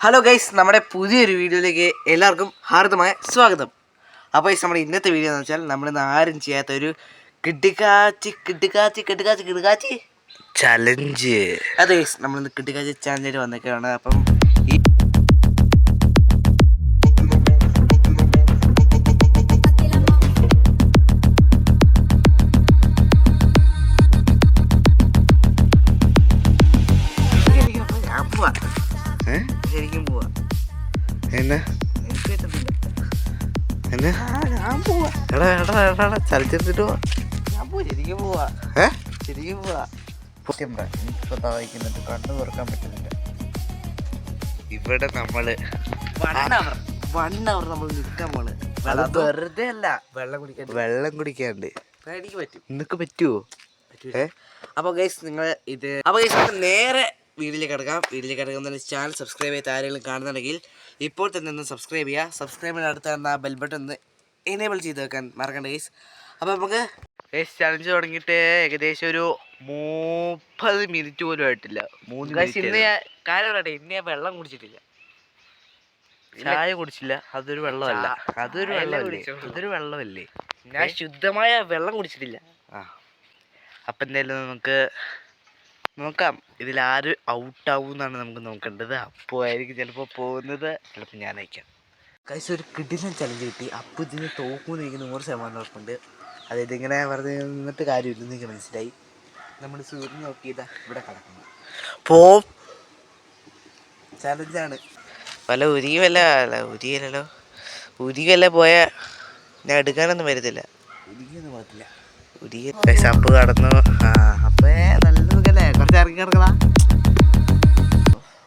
Hello guys നമ്മുടെ പുതിയൊരു വീഡിയോയിലേക്ക് എല്ലാവർക്കും ഹാർദമായ സ്വാഗതം. അപ്പോൾ ഗൈസ് നമ്മുടെ ഇന്നത്തെ വീഡിയോ എന്ന് വെച്ചാൽ നമ്മളിന്ന് ആരും ചെയ്യാത്ത ഒരു കിട്ടിക്കാച്ചി കിട്ടിക്കാച്ചി കിട്ടിക്കാച്ചി കിട്ടിക്കാച്ചി ചലഞ്ച് അതെ ഗൈസ് നമ്മളിന്ന് കിട്ടിക്കാച്ചി ചലഞ്ചായിട്ട് വന്നേക്കാണ്. അപ്പം എന്നാ? എടാ എടാ എടാ പോവാ. ഏ? എനിക്കിപ്പോ കണ്ണു തുറക്കാൻ പറ്റുന്നില്ല ഇവിടെ നമ്മൾ വൺ അവർ നമ്മൾ നിൽക്കാൻ പോണ് വെറുതെ അല്ല വെള്ളം കുടിക്കാൻ വെള്ളം കുടിക്കാണ്ട്. എനിക്ക് പറ്റും. നിനക്ക് പറ്റുവോ? ഏ? അപ്പോൾ ഗൈസ് നിങ്ങൾ ഇത് അപ്പോൾ ഗൈസ് നേരെ വീട്ടിലേക്ക് കിടക്കാം. വീട്ടിലേക്ക് കിടക്കുന്ന ചാനൽ സബ്സ്ക്രൈബ് ചെയ്ത് ആരെങ്കിലും കാണുന്നുണ്ടെങ്കിൽ ഇപ്പോൾ തന്നെ ഒന്ന് സബ്സ്ക്രൈബ് ചെയ്യുക. സബ്സ്ക്രൈബ് അടുത്ത് തന്നെ ആ ബെൽ ബട്ടൺ ഒന്ന് എനേബിൾ ചെയ്ത് വെക്കാൻ മറക്കണ്ട ഗൈസ് അപ്പോൾ നമുക്ക് ഗൈസ് ചലഞ്ച് തുടങ്ങിയിട്ട് ഏകദേശം ഒരു മുപ്പത് മിനിറ്റ് പോലും ആയിട്ടില്ല. മൂന്ന് ഗൈസ് ഇന്ന്. ഞാൻ കാര്യം പറയട്ടെ ഇന്ന് ഞാൻ വെള്ളം കുടിച്ചിട്ടില്ല. ചായ കുടിച്ചില്ല. അതൊരു വെള്ളമല്ല. അതൊരു വെള്ളമല്ലേ. അതൊരു വെള്ളമല്ലേ? ഞാൻ ശുദ്ധമായ വെള്ളം കുടിച്ചിട്ടില്ല. ആ. അപ്പം എന്തായാലും നമുക്ക് നോക്കാം. ഇതിൽ ആര് ഔട്ട് ഔട്ടാവും എന്നാണ് നമുക്ക് നോക്കേണ്ടത്. അപ്പോൾ ആയിരിക്കും ചിലപ്പോൾ പോകുന്നത്. ചിലപ്പോൾ ഞാൻ അയക്കാം കൈസ് ഒരു കിടിലൻ ചലഞ്ച് കിട്ടി. അപ്പോൾ ഇതിന് തോക്കുമെന്ന് എനിക്ക് നൂറ് ശതമാനം ഉറപ്പുണ്ട്. അതായത് ഇങ്ങനെ വെറുതെ നിന്നിട്ട് കാര്യമില്ല എനിക്ക് മനസ്സിലായി. നമ്മൾ സൂര്യൻ നോക്കിയതാ ഇവിടെ കിടക്കുന്നു. പോ. ചലഞ്ചാണ് വല്ല ഉരുകി വല്ല അല്ല ഉരുകിയല്ലോ ഉരുകി വല്ല പോയ ഞാൻ എടുക്കാനൊന്നും വരുന്നില്ല ഉരുകിയൊന്നും പറ്റില്ല ഉരുകി സപ്പ് കടന്നു. ആ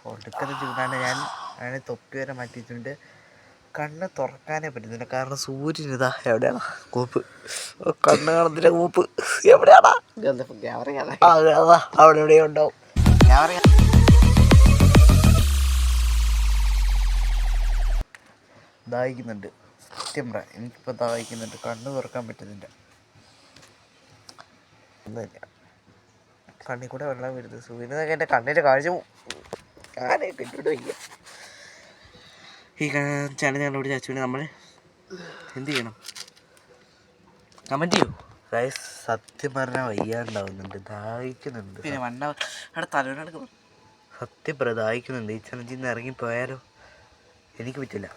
ഒടുക്കത്തെ ചൂടാണ് ഞാൻ. അങ്ങനെ തൊപ്പി വരെ മാറ്റിയിട്ടുണ്ട്. കണ്ണ് തുറക്കാനേ പറ്റുന്നില്ല. കാരണം സൂര്യൻ ഇതാ എവിടെയാണ് കൂപ്പ്. കണ്ണ് കാണുന്നില്ല കൂപ്പ്. എവിടെയാടാ? അവിടെ എവിടെയോ ഉണ്ടാവും. ദാഹിക്കുന്നുണ്ട്. സത്യം പറ എനിക്കിപ്പോൾ ദാഹിക്കുന്നുണ്ട്. കണ്ണ് തുറക്കാൻ പറ്റുന്നില്ല. ഒന്നുമില്ല. കണ്ണിൽ കൂടെ വെള്ളം വരുന്നത്. സൂര്യനൊക്കെ എന്റെ കണ്ണിന്റെ കാഴ്ച ഞാനേ കെട്ടിട്ട് വയ്യ ഈ ചലഞ്ച് കണ്ടുപിടി ചാച്ചുവിനെ നമ്മൾ എന്ത് ചെയ്യണം? കമന്റ് ചെയ്യൂ. ഗൈസ് സത്യം പറഞ്ഞാൽ വയ്യാണ്ടാവുന്നുണ്ട് ദാഹിക്കുന്നുണ്ട്. പിന്നെ വണ്ണ അവിടെ തലവേനെടുക്കണം സത്യം പറ ദാഹിക്കുന്നുണ്ട്. ഈ ചലഞ്ചിൽ നിന്ന് ഇറങ്ങിപ്പോയാലോ എനിക്ക് പറ്റില്ല.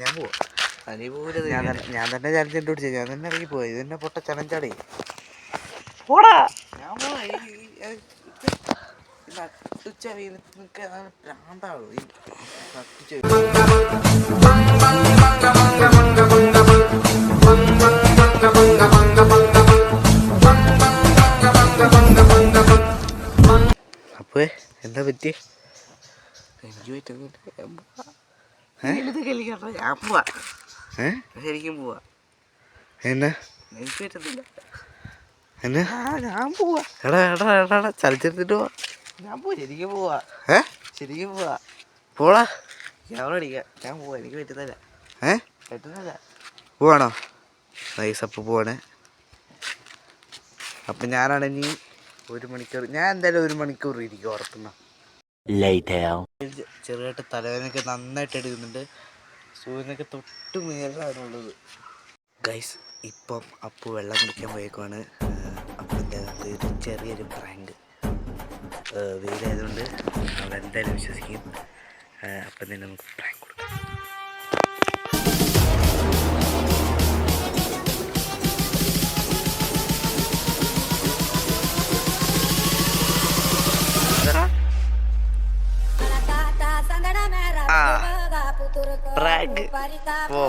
ഞാൻ പോവാം. അനുകൂലത ഞാൻ തന്നെ ഞാൻ തന്നെ ചലഞ്ച് കണ്ടുപിടിച്ചത് ഞാൻ തന്നെ ഇറങ്ങിപ്പോയി ഇത് തന്നെ പൊട്ട ചലഞ്ചാടേ പോടാ. ഈ നട്ടുച്ച വെയിലത്ത് നിൽക്കാൻ പ്രാന്താണോ ഈ അപ്പോൾ എന്താ പറ്റി എനിക്ക് പറ്റുന്നില്ല ഞാൻ പോവാ. ശരിക്കും പോവാ. എന്നാ? എനിക്ക് പറ്റത്തില്ല എന്നാ? ഞാൻ പോവാ. എടാ എടാ എടാ ചലച്ചെടുത്തിട്ട് പോവാ. ഞാൻ പോവാ. ശരിക്കും പോവാ. ഏ? ശരിക്കും പോവാ. പോടാ. ക്യാമറ അടിക്കാം ഞാൻ പോവാ. എനിക്ക് പറ്റുന്നില്ല. ഏ? പറ്റുന്നില്ല. പോവാണോ? നൈസ് അപ്പോൾ പോവാണ്. അപ്പം ഞാനാണ് ഇനി ഒരു മണിക്കൂർ. ഞാൻ എന്തായാലും ഒരു മണിക്കൂർ ഇരിക്കും ഉറപ്പുന്ന ചെറുതായിട്ട് തലവേദനയൊക്കെ നന്നായിട്ട് എടുക്കുന്നുണ്ട്. സൂര്യനൊക്കെ തൊട്ട് മേലാണുള്ളത് ഗൈസ് ഇപ്പം അപ്പു വെള്ളം കുടിക്കാൻ പോയേക്കുവാണ്. അപ്പൊ അകത്ത് ഒരു ചെറിയൊരു പ്രാങ്ക്. വെയിലായതുകൊണ്ട് നമ്മൾ എന്തായാലും വിശ്വസിക്കും. അപ്പം തന്നെ നമുക്ക് പ്രാങ്ക് കൊടുക്കാം. പ്രാങ്ക് ഓ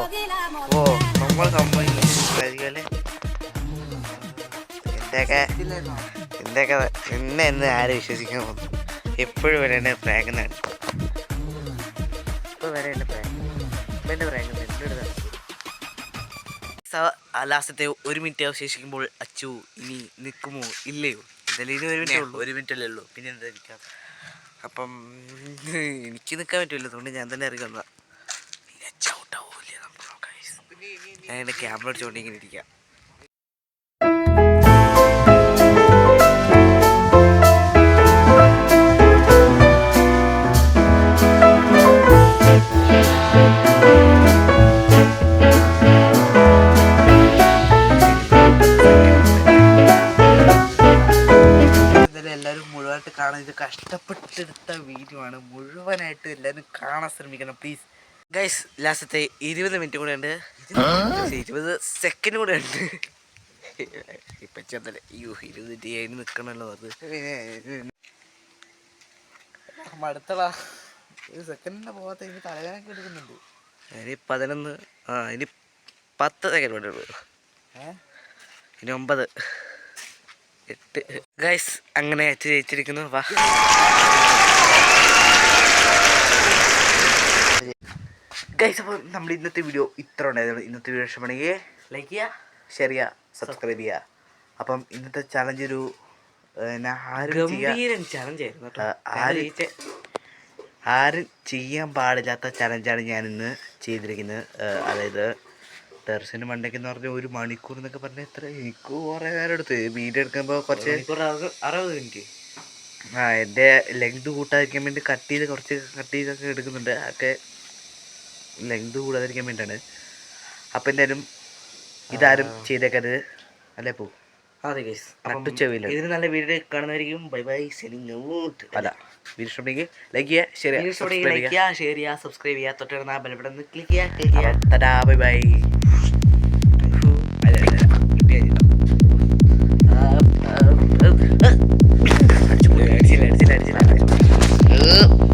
ഓ നമ്മൾ സംഭവിക്കും എന്തൊക്കെ? എന്തൊക്കെ എന്നെ എന്ന് ആരും വിശ്വസിക്കാൻ പോകുന്നു? എപ്പോഴും വരെ പ്രാങ്ക് എന്നാണ് ഇപ്പോൾ വരെ എന്റെ പ്രാങ്ക് എന്റെ പ്രാങ്ക് ലാസ്റ്റത്തെ ഒരു മിനിറ്റ് അവശേഷിക്കുമ്പോൾ അച്ചു ഇനി നിൽക്കുമോ ഇല്ലയോ? എന്തായാലും ഇനി ഒരു മിനിറ്റ് ഒരു മിനിറ്റ് അല്ലേ ഉള്ളൂ. പിന്നെ എന്താ നിൽക്കാം അപ്പം എനിക്ക് നിൽക്കാൻ പറ്റില്ല അതുകൊണ്ട് ഞാൻ തന്നെ ഇറങ്ങി വന്നതാ. ഇനി അച്ഛൻ ഔട്ടാവൂല്ലേ നമുക്ക് നോക്കാം. ഞാൻ എന്റെ ക്യാമറ അടിച്ചുകൊണ്ട് ഇങ്ങനെ ഇരിക്കാം. എടുത്ത വീഡിയോ ആണ് മുഴുവനായിട്ട് എല്ലാവരും കാണാൻ ശ്രമിക്കണം പ്ലീസ് ഗൈസ് ലാസ്റ്റത്തെ ഇരുപത് മിനിറ്റ് കൂടെ ഉണ്ട്. ഇരുപത് സെക്കൻഡ് കൂടെ ഉണ്ട്. ഇപ്പം ചെന്നല്ല. അയ്യോ ഇരുപത് മിനിറ്റ് അതിന് നിൽക്കണമല്ലോ അത്. മടുത്തടാ ഒരു സെക്കൻഡിന്റെ പോകാത്ത ഇനി തലവേനൊക്കെ എടുക്കുന്നുണ്ട്. ഇനി പതിനൊന്ന് ആ ഇനി പത്ത് സെക്കൻഡ് കൂടെ ഉള്ളൂ. ഇനി ഒമ്പത്. എട്ട് ഗൈസ് അങ്ങനെ അച്ഛ ജയിച്ചിരിക്കുന്നു. വാ. ഗൈസ് അപ്പോൾ നമ്മൾ ഇന്നത്തെ വീഡിയോ ഇത്ര ഉണ്ടായിരുന്നു ഇന്നത്തെ വീഡിയോ ഇഷ്ടമാണെങ്കിൽ ലൈക്ക് ചെയ്യുക ഷെയർ ചെയ്യുക സബ്സ്ക്രൈബ് ചെയ്യുക അപ്പം ഇന്നത്തെ ചലഞ്ച് ഒരു ആരും ചെയ്യാൻ പാടില്ലാത്ത ചലഞ്ചാണ് ഞാൻ ഇന്ന് ചെയ്തിരിക്കുന്നത്. അതായത് ടെറസിന് മണ്ടയ്ക്ക് എന്ന് പറഞ്ഞാൽ ഒരു മണിക്കൂർ എന്നൊക്കെ പറഞ്ഞാൽ എത്ര എനിക്ക് കുറേ നേരം എടുത്ത് വീഡിയോ എടുക്കുമ്പോൾ കുറച്ച് അറുപത് മിനിറ്റ്. ആ എന്റെ ലെങ്ത് കൂട്ടാതിരിക്കാൻ വേണ്ടി കട്ട് ചെയ്ത് കുറച്ച് കട്ട് ചെയ്തൊക്കെ എടുക്കുന്നുണ്ട്. അതൊക്കെ ലെങ്ത് കൂടാതിരിക്കാൻ വേണ്ടിയിട്ടാണ് അപ്പം എന്തായാലും ഇതാരും ചെയ്തേക്കരുത്. അല്ലേ പോ? അതെ ഗൈസ് നട്ടുച്ചെവിയിൽ. ഇതിന് നല്ല വീഡിയോ കാണുന്നവരിക്കും ബൈ ബൈ സെലിംഗ് ഔട്ട് അല്ല വീഡിയോ ഇഷ്ടപ്പെടുമെങ്കിൽ ലൈക്ക് ചെയ്യുക ശരി ലൈക്ക് ചെയ്യുക ഷെയർ ചെയ്യുക സബ്സ്ക്രൈബ് ചെയ്യുക തൊട്ടിടുന്ന ബെൽബട്ടൺ ക്ലിക്ക് ചെയ്യുക ക്ലിക്ക് ചെയ്യുക തടാ ബൈ ബൈ അടിച്ചില്ല. അടിച്ചില്ല അടിച്ചില്ല.